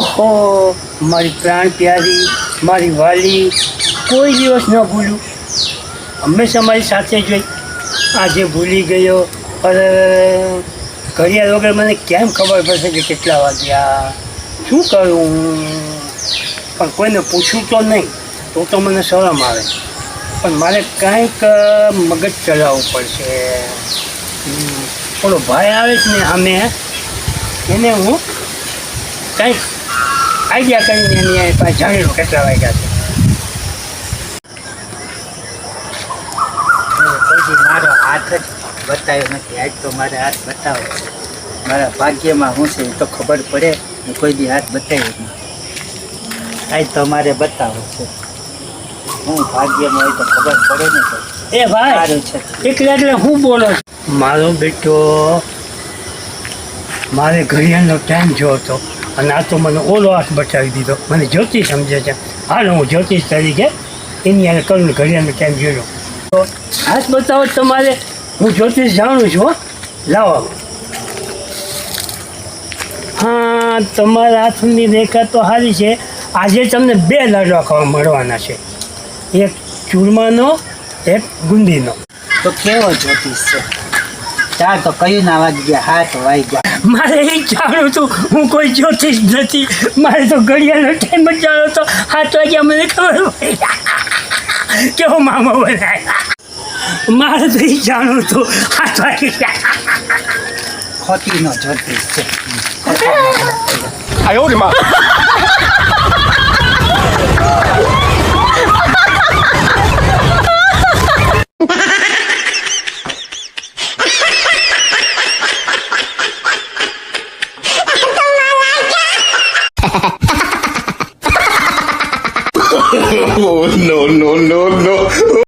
ઓહો, મારી પ્રાણ પ્યારી, મારી વાલી, કોઈ દિવસ ન ભૂલું. હંમેશા મારી સાથે જોઈ આજે ભૂલી ગયો. અરે, ઘડિયાળ વગર મને કેમ ખબર પડશે કે કેટલા વાગ્યા શું કરું? પણ કોઈને પૂછું તો નહીં. તો તો મને શરમ આવે. પણ મારે કાંઈક મગજ ચલાવવું પડશે. થોડો ભાઈ આવે છે ને અમે એને હું કંઈક આઈડિયા કરીને એની પાસે જાણી લો કેટલા વાગ્યા છે. કોઈ મારો હાથ જ બતાવ્યો નથી. આજ તો મારે હાથ બતાવો. મારા ભાગ્યમાં શું છે એ તો ખબર પડે. હું કોઈ બી હાથ બતાવ્યો નથી. નહીં આજ તો મારે બતાવો છે. હું ભાગ્યમાં હોય તો ખબર પડે ને એ ભાઈ સારું છે. એટલે એટલે હું બોલો મારો બેટો મારે ઘડિયાળનો ટાઈમ જોયો હતો. અને આ તો મને ઓલો હાથ બચાવી દીધો. મને જ્યોતિષ સમજે છે. હાલ, હું જ્યોતિષ તરીકે એની યારે કરું ને ઘડિયાળનો ટાઈમ જોયો? તો હાથ બતાવો તમારે. હું જ્યોતિષ જાણું છું. લાવો હા, તમારા હાથની રેખા તો સારી છે. આજે તમને બે લાડવા ખાવા મળવાના છે. એક ચૂરમાનો, એક ગુંદીનો. તો કેવો જ્યોતિષ છે? ચાર તો કયું ના વાગી ગયા હાથ વાઈ ગયા મારે એ જાણું હતું હું કોઈ જ્યોતિષ નથી મારે તો ઘડિયાળનો ટાઈમ જ જાણો હતો હાથ વાગ્યા મને ખબર પડી કેવો મામા બનાવ્યા મારે તો એ જાણવું હતું હાથ વાગી ગયા ખોટીનો જ્યોતિષ છે 哎呦我的妈！ Oh, no no no no